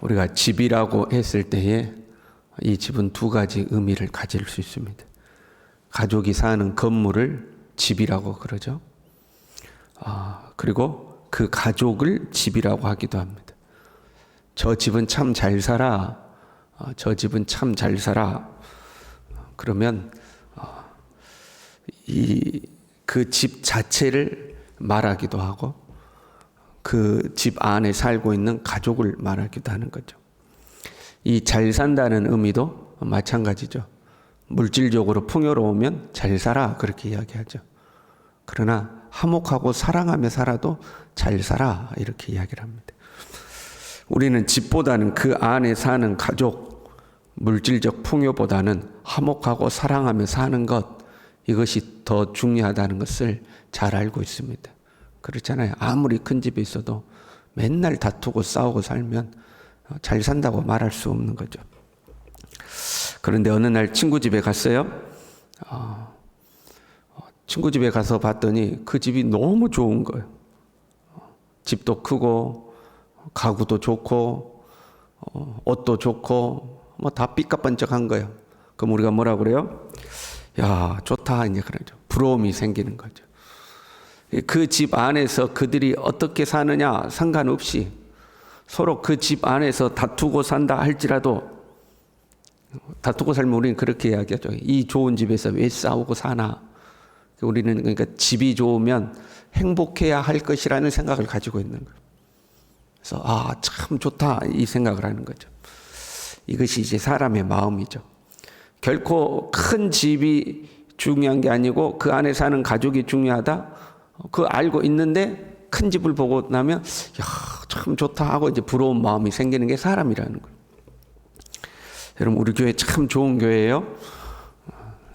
우리가 집이라고 했을 때에 이 집은 두 가지 의미를 가질 수 있습니다. 가족이 사는 건물을 집이라고 그러죠. 아, 그리고 그 가족을 집이라고 하기도 합니다. 저 집은 참 잘 살아. 어, 저 집은 참 잘 살아. 그러면 이그 집 자체를 말하기도 하고 그 집 안에 살고 있는 가족을 말하기도 하는 거죠. 이 잘 산다는 의미도 마찬가지죠. 물질적으로 풍요로우면 잘 살아 그렇게 이야기하죠. 그러나 화목하고 사랑하며 살아도 잘 살아 이렇게 이야기를 합니다. 우리는 집보다는 그 안에 사는 가족, 물질적 풍요보다는 화목하고 사랑하며 사는 것 이것이 더 중요하다는 것을 잘 알고 있습니다. 그렇잖아요. 아무리 큰 집에 있어도 맨날 다투고 싸우고 살면 잘 산다고 말할 수 없는 거죠. 그런데 어느 날 친구 집에 갔어요. 어, 친구 집에 가서 봤더니 그 집이 너무 좋은 거예요. 집도 크고 가구도 좋고 어, 옷도 좋고 뭐 다 삐까번쩍한 거예요. 그럼 우리가 뭐라 그래요? 야 좋다 이제 그러죠. 부러움이 생기는 거죠. 그 집 안에서 그들이 어떻게 사느냐 상관없이 서로 그 집 안에서 다투고 산다 할지라도 다투고 살면 우리는 그렇게 이야기하죠. 이 좋은 집에서 왜 싸우고 사나? 우리는 그러니까 집이 좋으면 행복해야 할 것이라는 생각을 가지고 있는 거예요. 그래서 아, 참 좋다 이 생각을 하는 거죠. 이것이 이제 사람의 마음이죠. 결코 큰 집이 중요한 게 아니고 그 안에 사는 가족이 중요하다. 그 알고 있는데 큰 집을 보고 나면 야, 참 좋다 하고 이제 부러운 마음이 생기는 게 사람이라는 거예요. 여러분 우리 교회 참 좋은 교회예요.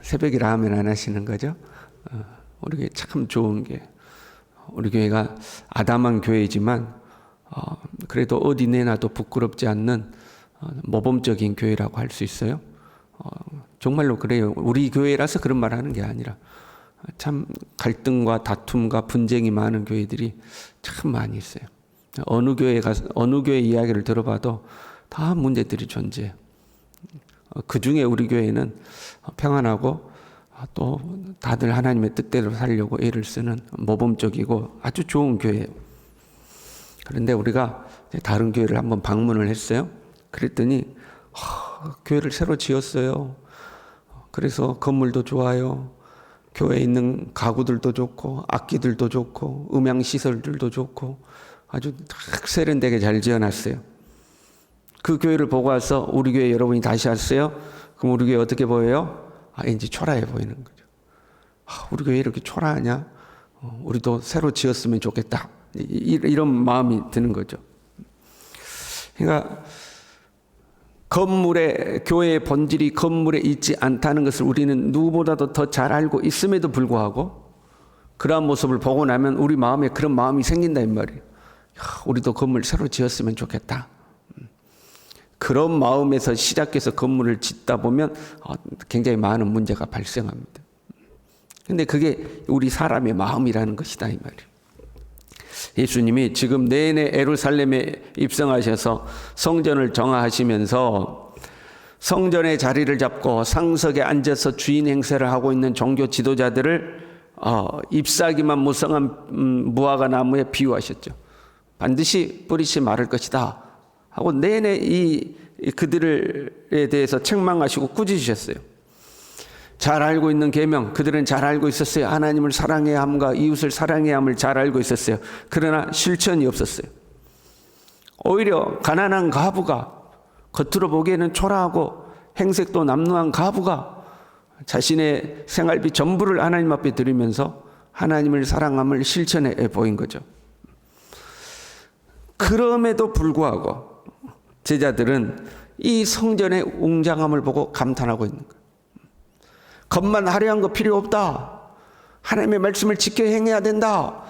새벽이라 하면 안 하시는 거죠? 어, 우리 교회 참 좋은 교회. 우리 교회가 아담한 교회이지만 어, 그래도 어디 내놔도 부끄럽지 않는 어, 모범적인 교회라고 할 수 있어요. 정말로 그래요. 우리 교회라서 그런 말 하는 게 아니라 참 갈등과 다툼과 분쟁이 많은 교회들이 참 많이 있어요. 어느 교회 가 어느 교회 이야기를 들어봐도 다 문제들이 존재해요. 그 중에 우리 교회는 평안하고 또 다들 하나님의 뜻대로 살려고 애를 쓰는 모범적이고 아주 좋은 교회예요. 그런데 우리가 다른 교회를 한번 방문을 했어요. 그랬더니 하, 교회를 새로 지었어요. 그래서 건물도 좋아요. 교회에 있는 가구들도 좋고 악기들도 좋고 음향 시설들도 좋고 아주 딱 세련되게 잘 지어놨어요. 그 교회를 보고 와서 우리 교회 여러분이 다시 왔어요. 그럼 우리 교회 어떻게 보여요? 아, 왠지 초라해 보이는 거죠. 아, 우리 교회 이렇게 초라하냐? 어, 우리도 새로 지었으면 좋겠다. 이, 이런 마음이 드는 거죠. 그러니까 건물의 교회의 본질이 건물에 있지 않다는 것을 우리는 누구보다도 더 잘 알고 있음에도 불구하고 그러한 모습을 보고 나면 우리 마음에 그런 마음이 생긴다 이 말이에요. 야, 우리도 건물 새로 지었으면 좋겠다. 그런 마음에서 시작해서 건물을 짓다 보면 어, 굉장히 많은 문제가 발생합니다. 근데 그게 우리 사람의 마음이라는 것이다 이 말이에요. 예수님이 지금 내내 에루살렘에 입성하셔서 성전을 정화하시면서 성전의 자리를 잡고 상석에 앉아서 주인 행세를 하고 있는 종교 지도자들을 어, 잎사귀만 무성한 음, 무화과 나무에 비유하셨죠. 반드시 뿌리치 마를 것이다 하고 내내 이 그들에 대해서 책망하시고 꾸짖으셨어요. 잘 알고 있는 계명 그들은 잘 알고 있었어요. 하나님을 사랑해야 함과 이웃을 사랑해야 함을 잘 알고 있었어요. 그러나 실천이 없었어요. 오히려 가난한 가부가 겉으로 보기에는 초라하고 행색도 남루한 가부가 자신의 생활비 전부를 하나님 앞에 드리면서 하나님을 사랑함을 실천해 보인 거죠. 그럼에도 불구하고 제자들은 이 성전의 웅장함을 보고 감탄하고 있는 거예요. 겉만 화려한 거 필요 없다. 하나님의 말씀을 지켜 행해야 된다.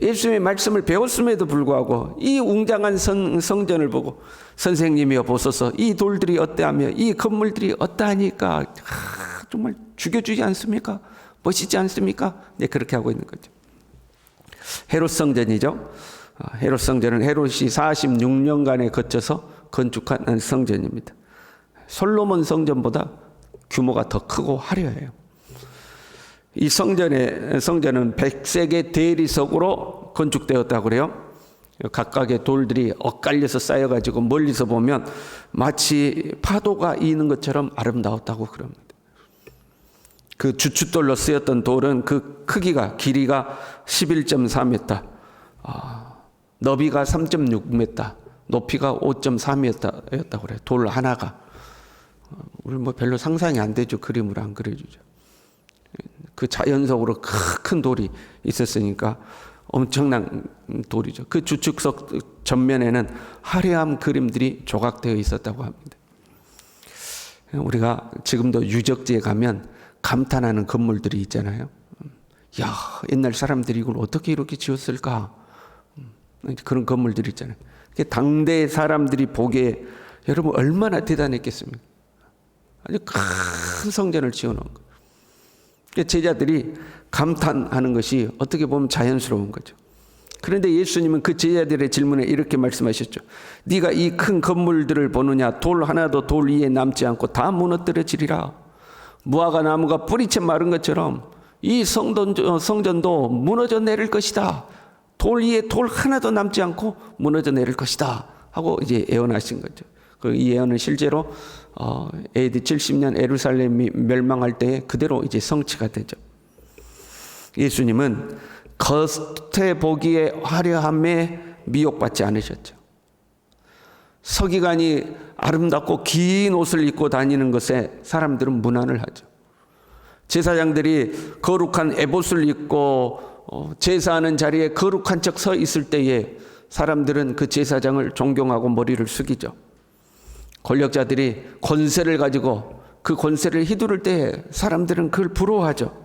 예수님의 말씀을 배웠음에도 불구하고 이 웅장한 성, 성전을 보고 선생님이여 보소서 이 돌들이 어때하며 이 건물들이 어떠하니까 하, 정말 죽여주지 않습니까? 멋있지 않습니까? 네, 그렇게 하고 있는 거죠. 헤롯 성전이죠. 아, 헤롯 성전은 헤롯이 46년간에 거쳐서 건축한 성전입니다. 솔로몬 성전보다 규모가 더 크고 화려해요. 이 성전의 성전은 백색의 대리석으로 건축되었다고 그래요. 각각의 돌들이 엇갈려서 쌓여가지고 멀리서 보면 마치 파도가 이는 것처럼 아름다웠다고 그럽니다. 그 주춧돌로 쓰였던 돌은 그 크기가 길이가 11.4m, 아, 너비가 3.6m, 높이가 5.3m였다고 그래요. 돌 하나가. 어, 우리 뭐 별로 상상이 안 되죠. 그림으로 안 그려주죠. 그 자연석으로 큰 돌이 있었으니까 엄청난 돌이죠. 그 주축석 전면에는 화려한 그림들이 조각되어 있었다고 합니다. 우리가 지금도 유적지에 가면 감탄하는 건물들이 있잖아요. 야, 옛날 사람들이 이걸 어떻게 이렇게 지었을까? 그런 건물들이 있잖아요. 당대 사람들이 보기에 여러분 얼마나 대단했겠습니까? 아주 큰 성전을 지어놓은 거. 제자들이 감탄하는 것이 어떻게 보면 자연스러운 거죠. 그런데 예수님은 그 제자들의 질문에 이렇게 말씀하셨죠. 네가 이 큰 건물들을 보느냐 돌 하나도 돌 위에 남지 않고 다 무너뜨려지리라. 무화과 나무가 뿌리채 마른 것처럼 이 성전, 성전도 무너져 내릴 것이다. 돌 위에 돌 하나도 남지 않고 무너져 내릴 것이다. 하고 이제 예언하신 거죠. 그이 예언은 실제로 어, AD 70년 에루살렘이 멸망할 때에 그대로 이제 성취가 되죠. 예수님은 겉에 보기에 화려함에 미혹받지 않으셨죠. 서기관이 아름답고 긴 옷을 입고 다니는 것에 사람들은 문안을 하죠. 제사장들이 거룩한 에봇을 입고 어, 제사하는 자리에 거룩한 척 서 있을 때에 사람들은 그 제사장을 존경하고 머리를 숙이죠. 권력자들이 권세를 가지고 그 권세를 휘두를 때 사람들은 그걸 부러워하죠.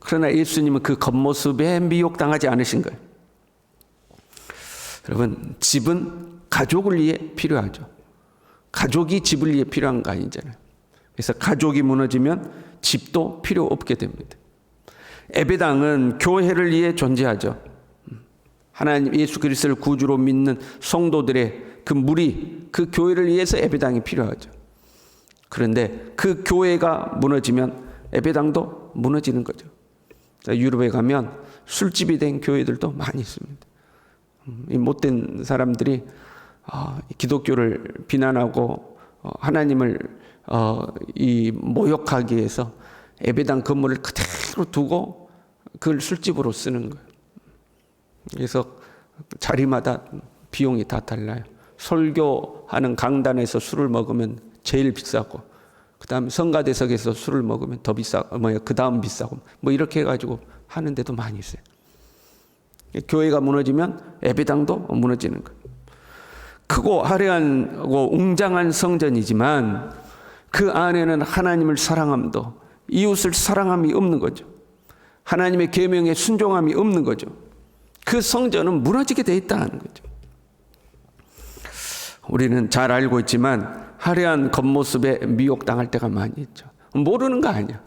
그러나 예수님은 그 겉모습에 미혹당하지 않으신 거예요. 여러분, 집은 가족을 위해 필요하죠. 가족이 집을 위해 필요한 거 아니잖아요. 그래서 가족이 무너지면 집도 필요 없게 됩니다. 에베당은 교회를 위해 존재하죠. 하나님 예수 그리스도를 구주로 믿는 성도들의 그 무리, 그 교회를 위해서 예배당이 필요하죠. 그런데 그 교회가 무너지면 예배당도 무너지는 거죠. 유럽에 가면 술집이 된 교회들도 많이 있습니다. 음, 이 못된 사람들이 어, 기독교를 비난하고 어, 하나님을 어, 이 모욕하기 위해서 예배당 건물을 그대로 두고 그걸 술집으로 쓰는 거예요. 그래서 자리마다 비용이 다 달라요. 설교하는 강단에서 술을 먹으면 제일 비싸고 그다음 성가대석에서 술을 먹으면 더 비싸 뭐야 그다음 비싸고 뭐 이렇게 해 가지고 하는 데도 많이 있어요. 교회가 무너지면 예배당도 무너지는 거예요. 크고 화려하고 웅장한 성전이지만 그 안에는 하나님을 사랑함도 이웃을 사랑함이 없는 거죠. 하나님의 계명에 순종함이 없는 거죠. 그 성전은 무너지게 돼 있다는 거죠. 우리는 잘 알고 있지만 화려한 겉모습에 미혹당할 때가 많이 있죠. 모르는 거 아니야.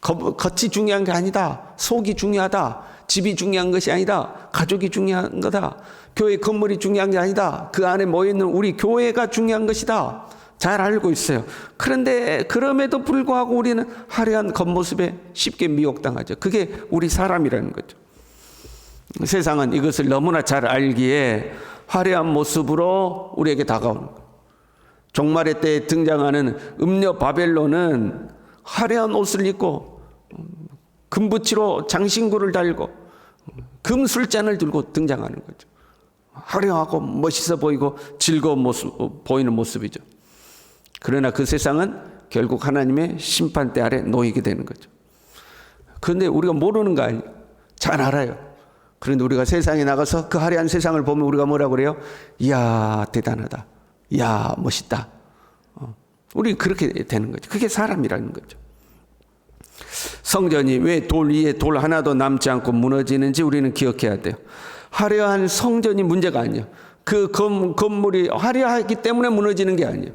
겉이 중요한 게 아니다. 속이 중요하다. 집이 중요한 것이 아니다. 가족이 중요한 거다. 교회 건물이 중요한 게 아니다. 그 안에 모여있는 우리 교회가 중요한 것이다. 잘 알고 있어요. 그런데 그럼에도 불구하고 우리는 화려한 겉모습에 쉽게 미혹당하죠. 그게 우리 사람이라는 거죠. 세상은 이것을 너무나 잘 알기에 화려한 모습으로 우리에게 다가오는 거예요. 종말의 때에 등장하는 음녀 바벨론은 화려한 옷을 입고 금붙이로 장신구를 달고 금술잔을 들고 등장하는 거죠. 화려하고 멋있어 보이고 즐거운 모습 보이는 모습이죠. 그러나 그 세상은 결국 하나님의 심판대 아래 놓이게 되는 거죠. 그런데 우리가 모르는 거 아니에요. 잘 알아요. 그런데 우리가 세상에 나가서 그 화려한 세상을 보면 우리가 뭐라 그래요? 이야, 대단하다. 이야, 멋있다. 어. 우리 그렇게 되는 거죠. 그게 사람이라는 거죠. 성전이 왜 돌 위에 돌 하나도 남지 않고 무너지는지 우리는 기억해야 돼요. 화려한 성전이 문제가 아니에요. 그 건, 건물이 화려하기 때문에 무너지는 게 아니에요.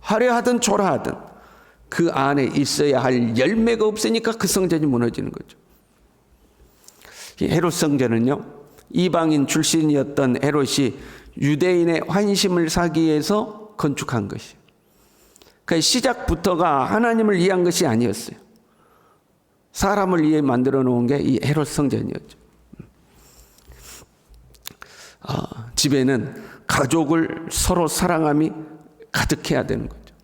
화려하든 초라하든 그 안에 있어야 할 열매가 없으니까 그 성전이 무너지는 거죠. 헤롯 성전은요 이방인 출신이었던 헤롯이 유대인의 환심을 사기 위해서 건축한 것이. 그 시작부터가 하나님을 위한 것이 아니었어요. 사람을 위해 만들어 놓은 게 이 헤롯 성전이었죠. 아, 집에는 가족을 서로 사랑함이 가득해야 되는 거죠.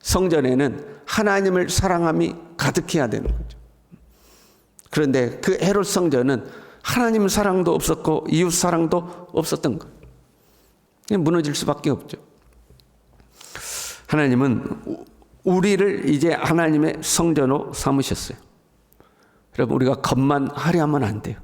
성전에는 하나님을 사랑함이 가득해야 되는 거죠. 그런데 그 헤롯 성전은 하나님 사랑도 없었고 이웃 사랑도 없었던 거예요. 무너질 수밖에 없죠. 하나님은 우- 우리를 이제 하나님의 성전으로 삼으셨어요. 여러분 우리가 겉만 화려하면 안 돼요.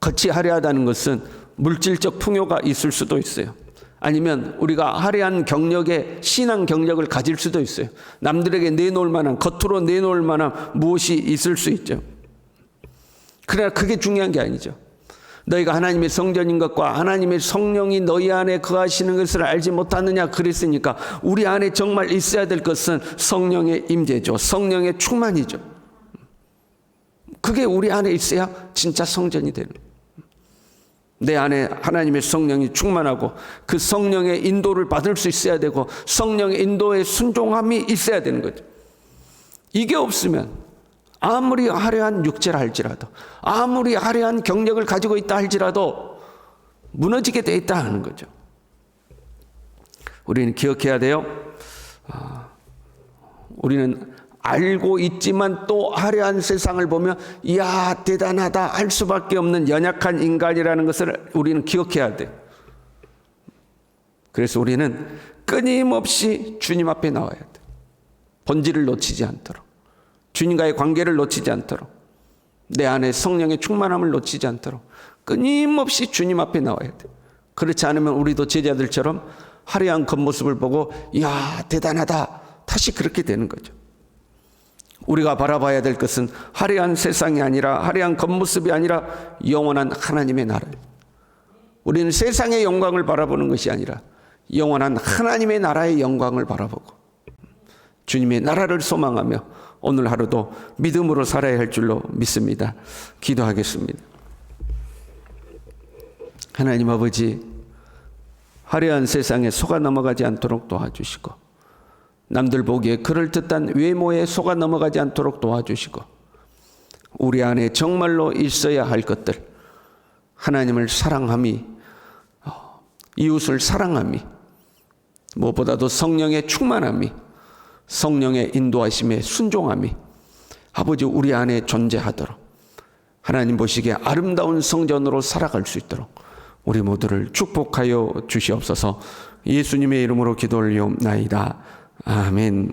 겉이 화려하다는 것은 물질적 풍요가 있을 수도 있어요. 아니면 우리가 화려한 경력의 신앙 경력을 가질 수도 있어요. 남들에게 내놓을 만한 겉으로 내놓을 만한 무엇이 있을 수 있죠. 그러나 그게 중요한 게 아니죠. 너희가 하나님의 성전인 것과 하나님의 성령이 너희 안에 거하시는 것을 알지 못하느냐 그랬으니까 우리 안에 정말 있어야 될 것은 성령의 임재죠. 성령의 충만이죠. 그게 우리 안에 있어야 진짜 성전이 되는. 내 안에 하나님의 성령이 충만하고 그 성령의 인도를 받을 수 있어야 되고 성령의 인도에 순종함이 있어야 되는 거죠. 이게 없으면 아무리 화려한 육체를 할지라도 아무리 화려한 경력을 가지고 있다 할지라도 무너지게 돼 있다 하는 거죠. 우리는 기억해야 돼요. 아, 우리는 알고 있지만 또 화려한 세상을 보면 이야 대단하다 할 수밖에 없는 연약한 인간이라는 것을 우리는 기억해야 돼. 그래서 우리는 끊임없이 주님 앞에 나와야 돼. 본질을 놓치지 않도록. 주님과의 관계를 놓치지 않도록. 내 안에 성령의 충만함을 놓치지 않도록. 끊임없이 주님 앞에 나와야 돼. 그렇지 않으면 우리도 제자들처럼 화려한 겉모습을 보고 이야 대단하다. 다시 그렇게 되는 거죠. 우리가 바라봐야 될 것은 화려한 세상이 아니라 화려한 겉모습이 아니라 영원한 하나님의 나라. 우리는 세상의 영광을 바라보는 것이 아니라 영원한 하나님의 나라의 영광을 바라보고 주님의 나라를 소망하며 오늘 하루도 믿음으로 살아야 할 줄로 믿습니다. 기도하겠습니다. 하나님 아버지, 화려한 세상에 속아 넘어가지 않도록 도와주시고, 남들 보기에 그럴듯한 외모에 속아 넘어가지 않도록 도와주시고, 우리 안에 정말로 있어야 할 것들, 하나님을 사랑함이, 어, 이웃을 사랑함이, 무엇보다도 성령의 충만함이, 성령의 인도하심에 순종함이 아버지 우리 안에 존재하도록 하나님 보시기에 아름다운 성전으로 살아갈 수 있도록 우리 모두를 축복하여 주시옵소서 예수님의 이름으로 기도 올리옵나이다. 아멘.